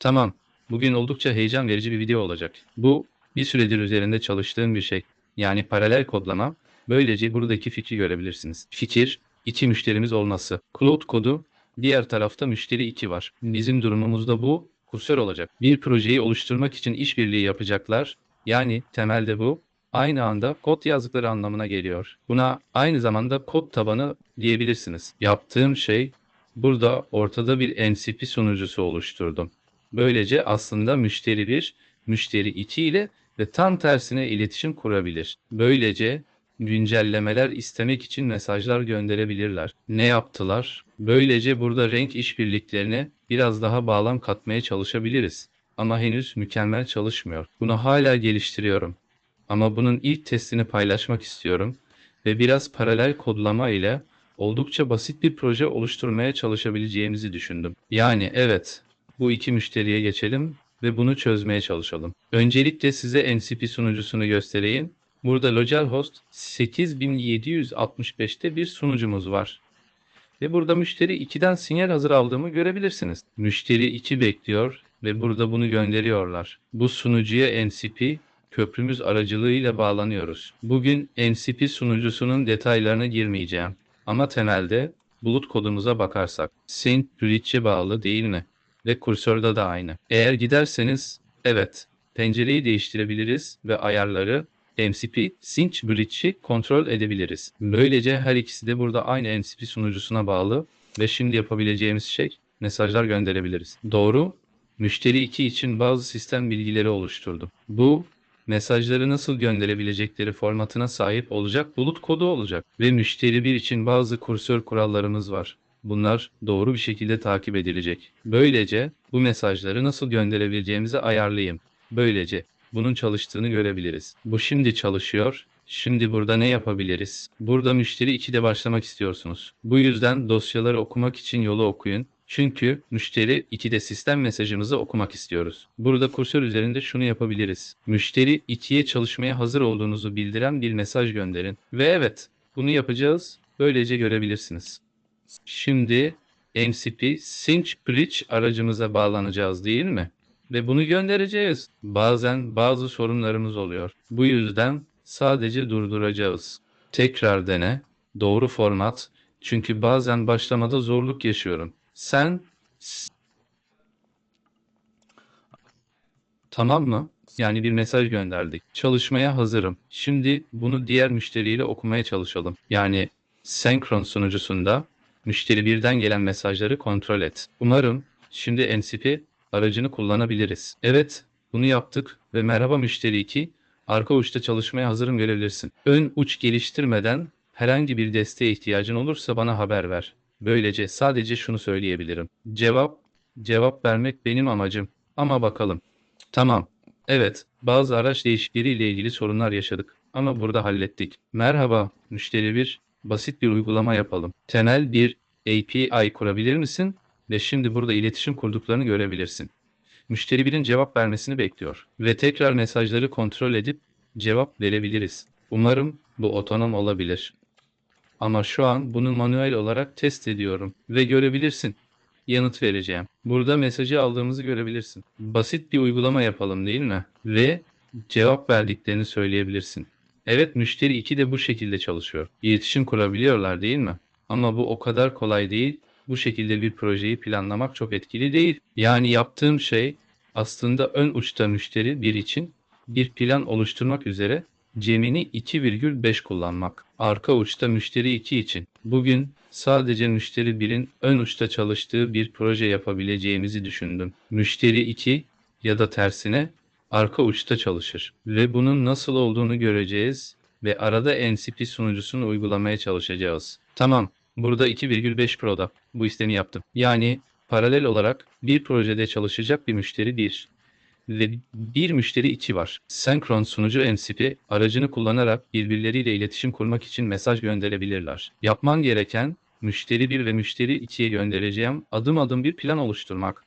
Tamam. Bugün oldukça heyecan verici bir video olacak. Bu bir süredir üzerinde çalıştığım bir şey. Yani paralel kodlama. Böylece buradaki fikri görebilirsiniz. Fikir, içi müşterimiz olması. Cloud kodu, diğer tarafta müşteri 2 var. Bizim durumumuzda bu kursör olacak. Bir projeyi oluşturmak için işbirliği yapacaklar. Yani temelde bu aynı anda kod yazdıkları anlamına geliyor. Buna aynı zamanda kod tabanı diyebilirsiniz. Yaptığım şey burada ortada bir MCP sunucusu oluşturdum. Böylece aslında müşteri 1, müşteri 2 ile ve tam tersine iletişim kurabilir. Böylece güncellemeler istemek için mesajlar gönderebilirler. Ne yaptılar? Böylece burada renk işbirliklerine biraz daha bağlam katmaya çalışabiliriz. Ama henüz mükemmel çalışmıyor. Bunu hala geliştiriyorum. Ama bunun ilk testini paylaşmak istiyorum ve biraz paralel kodlama ile oldukça basit bir proje oluşturmaya çalışabileceğimizi düşündüm. Yani evet, bu iki müşteriye geçelim ve bunu çözmeye çalışalım. Öncelikle size NCP sunucusunu göstereyim. Burada localhost 8765'te bir sunucumuz var. Ve burada müşteri 2'den sinyal hazır aldığımı görebilirsiniz. Müşteri 2 bekliyor ve burada bunu gönderiyorlar. Bu sunucuya NCP köprümüz aracılığıyla bağlanıyoruz. Bugün NCP sunucusunun detaylarına girmeyeceğim. Ama temelde bulut kodumuza bakarsak Saint Bridge'e bağlı değil mi? Ve kursörde de aynı. Eğer giderseniz evet pencereyi değiştirebiliriz ve ayarları MCP Cinch Bridge'i kontrol edebiliriz. Böylece her ikisi de burada aynı MCP sunucusuna bağlı ve şimdi yapabileceğimiz şey mesajlar gönderebiliriz. Doğru. Müşteri 2 için bazı sistem bilgileri oluşturdum. Bu mesajları nasıl gönderebilecekleri formatına sahip olacak bulut kodu olacak. Ve müşteri 1 için bazı kursör kurallarımız var. Bunlar doğru bir şekilde takip edilecek. Böylece bu mesajları nasıl gönderebileceğimizi ayarlayayım. Böylece bunun çalıştığını görebiliriz. Bu şimdi çalışıyor. Şimdi burada ne yapabiliriz? Burada müşteri 2'de başlamak istiyorsunuz. Bu yüzden dosyaları okumak için yolu okuyun. Çünkü müşteri 2'de sistem mesajımızı okumak istiyoruz. Burada kursör üzerinde şunu yapabiliriz. Müşteri 2'ye çalışmaya hazır olduğunuzu bildiren bir mesaj gönderin. Ve evet, bunu yapacağız. Böylece görebilirsiniz. Şimdi MCP Cinch Bridge aracımıza bağlanacağız değil mi? Ve bunu göndereceğiz. Bazen bazı sorunlarımız oluyor. Bu yüzden sadece durduracağız. Tekrar dene. Doğru format. Çünkü bazen başlamada zorluk yaşıyorum. Sen Tamam mı? Yani bir mesaj gönderdik. Çalışmaya hazırım. Şimdi bunu diğer müşteriyle okumaya çalışalım. Yani senkron sunucusunda müşteri birden gelen mesajları kontrol et. Umarım şimdi NCP aracını kullanabiliriz. Evet, bunu yaptık ve merhaba müşteri 2, arka uçta çalışmaya hazırım görebilirsin. Ön uç geliştirmeden herhangi bir desteğe ihtiyacın olursa bana haber ver. Böylece sadece şunu söyleyebilirim. Cevap, cevap vermek benim amacım. Ama bakalım. Tamam. Evet, bazı araç değişikliğiyle ilgili sorunlar yaşadık. Ama burada hallettik. Merhaba, müşteri 1. Basit bir uygulama yapalım. Temel bir API kurabilir misin? Ve şimdi burada iletişim kurduklarını görebilirsin. Müşteri 1'in cevap vermesini bekliyor. Ve tekrar mesajları kontrol edip cevap verebiliriz. Umarım bu otonom olabilir. Ama şu an bunu manuel olarak test ediyorum ve görebilirsin. Yanıt vereceğim. Burada mesajı aldığımızı görebilirsin. Basit bir uygulama yapalım değil mi? Ve cevap verdiklerini söyleyebilirsin. Evet müşteri 2 de bu şekilde çalışıyor. İletişim kurabiliyorlar değil mi? Ama bu o kadar kolay değil. Bu şekilde bir projeyi planlamak çok etkili değil. Yani yaptığım şey aslında ön uçta müşteri 1 için bir plan oluşturmak üzere Gemini 2,5 kullanmak. Arka uçta müşteri 2 için. Bugün sadece müşteri 1'in ön uçta çalıştığı bir proje yapabileceğimizi düşündüm. Müşteri 2 ya da tersine arka uçta çalışır. Ve bunun nasıl olduğunu göreceğiz ve arada NCP sunucusunu uygulamaya çalışacağız. Tamam, burada 2,5 Pro'da bu istemi yaptım. Yani paralel olarak bir projede çalışacak bir müşteri 1 ve bir müşteri 2 var. Senkron sunucu MCP aracını kullanarak birbirleriyle iletişim kurmak için mesaj gönderebilirler. Yapman gereken müşteri 1 ve müşteri 2'ye göndereceğim adım adım bir plan oluşturmak.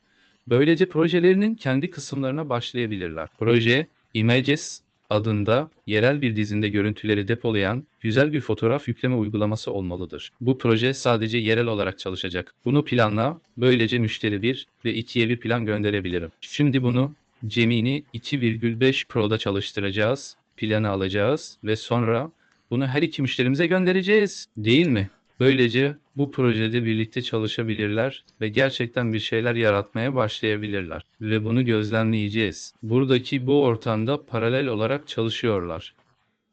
Böylece projelerinin kendi kısımlarına başlayabilirler. Proje Images adında yerel bir dizinde görüntüleri depolayan güzel bir fotoğraf yükleme uygulaması olmalıdır. Bu proje sadece yerel olarak çalışacak. Bunu planla, böylece müşteri 1 ve 2'ye bir plan gönderebilirim. Şimdi bunu Gemini 2,5 Pro'da çalıştıracağız, planı alacağız ve sonra bunu her iki müşterimize göndereceğiz. Değil mi? Böylece bu projede birlikte çalışabilirler ve gerçekten bir şeyler yaratmaya başlayabilirler. Ve bunu gözlemleyeceğiz. Buradaki bu ortamda paralel olarak çalışıyorlar.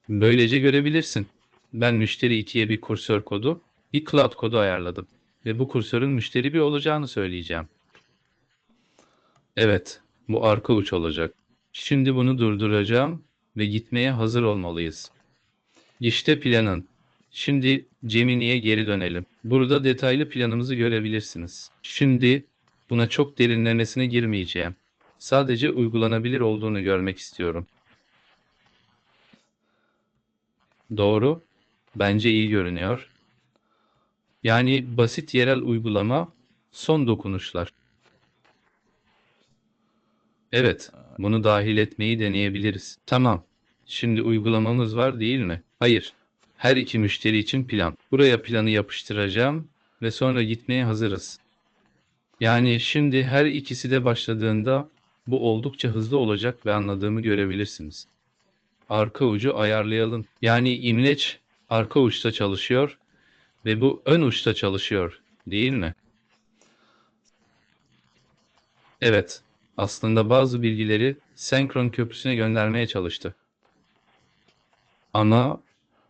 Böylece görebilirsin. Ben müşteri 2'ye bir kursör kodu, bir cloud kodu ayarladım. Ve bu kursörün müşteri 1 olacağını söyleyeceğim. Evet, bu arka uç olacak. Şimdi bunu durduracağım ve gitmeye hazır olmalıyız. İşte planın. Şimdi Gemini'ye geri dönelim. Burada detaylı planımızı görebilirsiniz. Şimdi buna çok derinlemesine girmeyeceğim. Sadece uygulanabilir olduğunu görmek istiyorum. Doğru. Bence iyi görünüyor. Yani basit yerel uygulama, son dokunuşlar. Evet, bunu dahil etmeyi deneyebiliriz. Tamam. Şimdi uygulamamız var değil mi? Hayır. Her iki müşteri için plan. Buraya planı yapıştıracağım ve sonra gitmeye hazırız. Yani şimdi her ikisi de başladığında bu oldukça hızlı olacak ve anladığımı görebilirsiniz. Arka ucu ayarlayalım. Yani imleç arka uçta çalışıyor ve bu ön uçta çalışıyor, değil mi? Evet, aslında bazı bilgileri senkron köprüsüne göndermeye çalıştı. Ama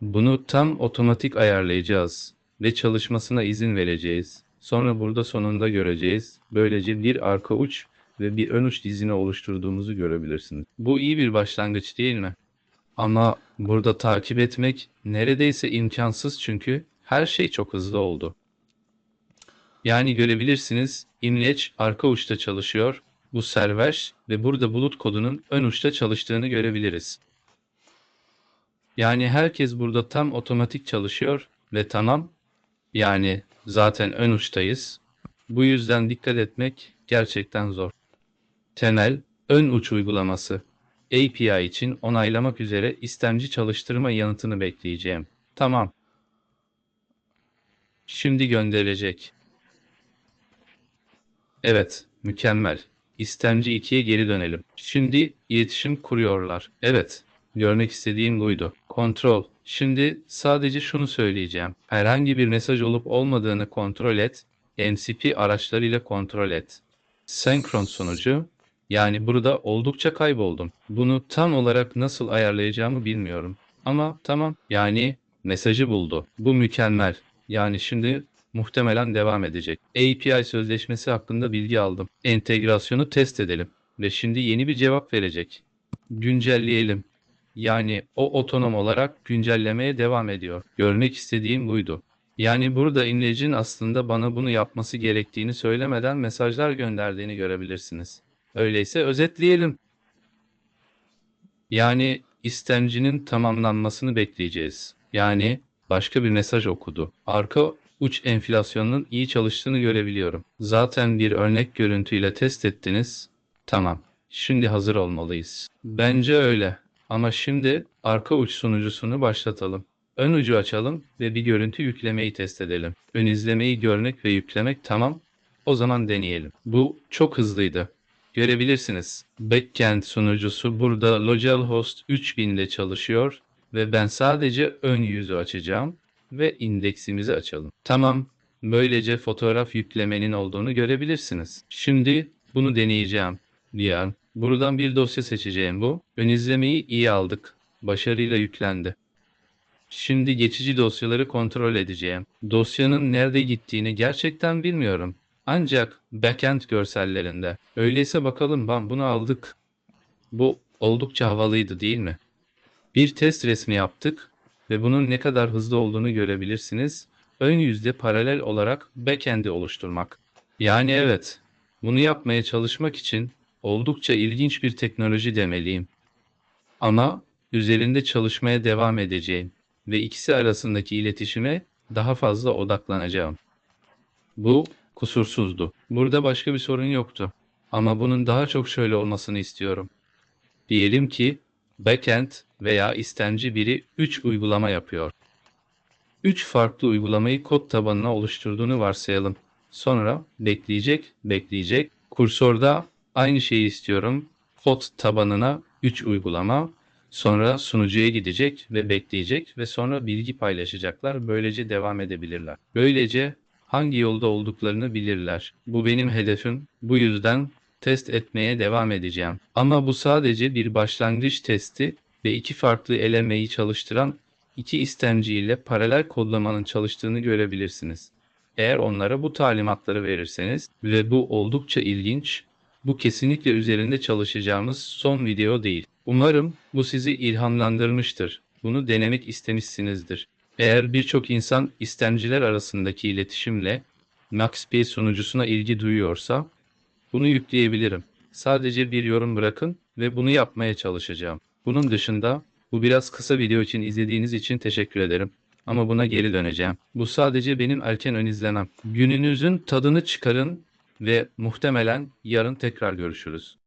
bunu tam otomatik ayarlayacağız ve çalışmasına izin vereceğiz. Sonra burada sonunda göreceğiz. Böylece bir arka uç ve bir ön uç dizini oluşturduğumuzu görebilirsiniz. Bu iyi bir başlangıç değil mi? Ama burada takip etmek neredeyse imkansız çünkü her şey çok hızlı oldu. Yani görebilirsiniz imleç arka uçta çalışıyor. Bu server ve burada bulut kodunun ön uçta çalıştığını görebiliriz. Yani herkes burada tam otomatik çalışıyor ve tamam. Yani zaten ön uçtayız. Bu yüzden dikkat etmek gerçekten zor. Temel ön uç uygulaması. API için onaylamak üzere istemci çalıştırma yanıtını bekleyeceğim. Tamam. Şimdi gönderilecek. Evet, mükemmel. İstemci 2'ye geri dönelim. Şimdi iletişim kuruyorlar. Evet, görmek istediğim buydu. Kontrol. Şimdi sadece şunu söyleyeceğim. Herhangi bir mesaj olup olmadığını kontrol et. MCP araçlarıyla kontrol et. Senkron sonucu. Yani burada oldukça kayboldum. Bunu tam olarak nasıl ayarlayacağımı bilmiyorum. Ama tamam. Yani mesajı buldu. Bu mükemmel. Yani şimdi muhtemelen devam edecek. API sözleşmesi hakkında bilgi aldım. Entegrasyonu test edelim. Ve şimdi yeni bir cevap verecek. Güncelleyelim. Yani o otonom olarak güncellemeye devam ediyor. Görmek istediğim buydu. Yani burada imlecin aslında bana bunu yapması gerektiğini söylemeden mesajlar gönderdiğini görebilirsiniz. Öyleyse özetleyelim. Yani istemcinin tamamlanmasını bekleyeceğiz. Yani başka bir mesaj okudu. Arka uç enflasyonunun iyi çalıştığını görebiliyorum. Zaten bir örnek görüntüyle test ettiniz. Tamam. Şimdi hazır olmalıyız. Bence öyle. Ama şimdi arka uç sunucusunu başlatalım. Ön ucu açalım ve bir görüntü yüklemeyi test edelim. Ön izlemeyi görmek ve yüklemek tamam. O zaman deneyelim. Bu çok hızlıydı. Görebilirsiniz. Backend sunucusu burada localhost 3000 ile çalışıyor ve ben sadece ön yüzü açacağım ve indeksimizi açalım. Tamam. Böylece fotoğraf yüklemenin olduğunu görebilirsiniz. Şimdi bunu deneyeceğim. Diğer Buradan bir dosya seçeceğim bu. Ön izlemeyi iyi aldık. Başarıyla yüklendi. Şimdi geçici dosyaları kontrol edeceğim. Dosyanın nerede gittiğini gerçekten bilmiyorum. Ancak backend görsellerinde. Öyleyse bakalım ben bunu aldık. Bu oldukça havalıydı değil mi? Bir test resmi yaptık ve bunun ne kadar hızlı olduğunu görebilirsiniz. Ön yüzde paralel olarak backend'i oluşturmak. Yani evet, bunu yapmaya çalışmak için Oldukça ilginç bir teknoloji demeliyim. Ama üzerinde çalışmaya devam edeceğim ve ikisi arasındaki iletişime daha fazla odaklanacağım. Bu kusursuzdu. Burada başka bir sorun yoktu. Ama bunun daha çok şöyle olmasını istiyorum. Diyelim ki backend veya istemci biri 3 uygulama yapıyor. 3 farklı uygulamayı kod tabanına oluşturduğunu varsayalım. Sonra bekleyecek, bekleyecek. Kursorda aynı şeyi istiyorum. Kod tabanına 3 uygulama. Sonra sunucuya gidecek ve bekleyecek ve sonra bilgi paylaşacaklar. Böylece devam edebilirler. Böylece hangi yolda olduklarını bilirler. Bu benim hedefim. Bu yüzden test etmeye devam edeceğim. Ama bu sadece bir başlangıç testi ve iki farklı elemeyi çalıştıran iki istemci ile paralel kodlamanın çalıştığını görebilirsiniz. Eğer onlara bu talimatları verirseniz ve bu oldukça ilginç, bu kesinlikle üzerinde çalışacağımız son video değil. Umarım bu sizi ilhamlandırmıştır. Bunu denemek istemişsinizdir. Eğer birçok insan istemciler arasındaki iletişimle MaxP sunucusuna ilgi duyuyorsa bunu yükleyebilirim. Sadece bir yorum bırakın ve bunu yapmaya çalışacağım. Bunun dışında bu biraz kısa video için izlediğiniz için teşekkür ederim. Ama buna geri döneceğim. Bu sadece benim erken ön izlemem. Gününüzün tadını çıkarın ve muhtemelen yarın tekrar görüşürüz.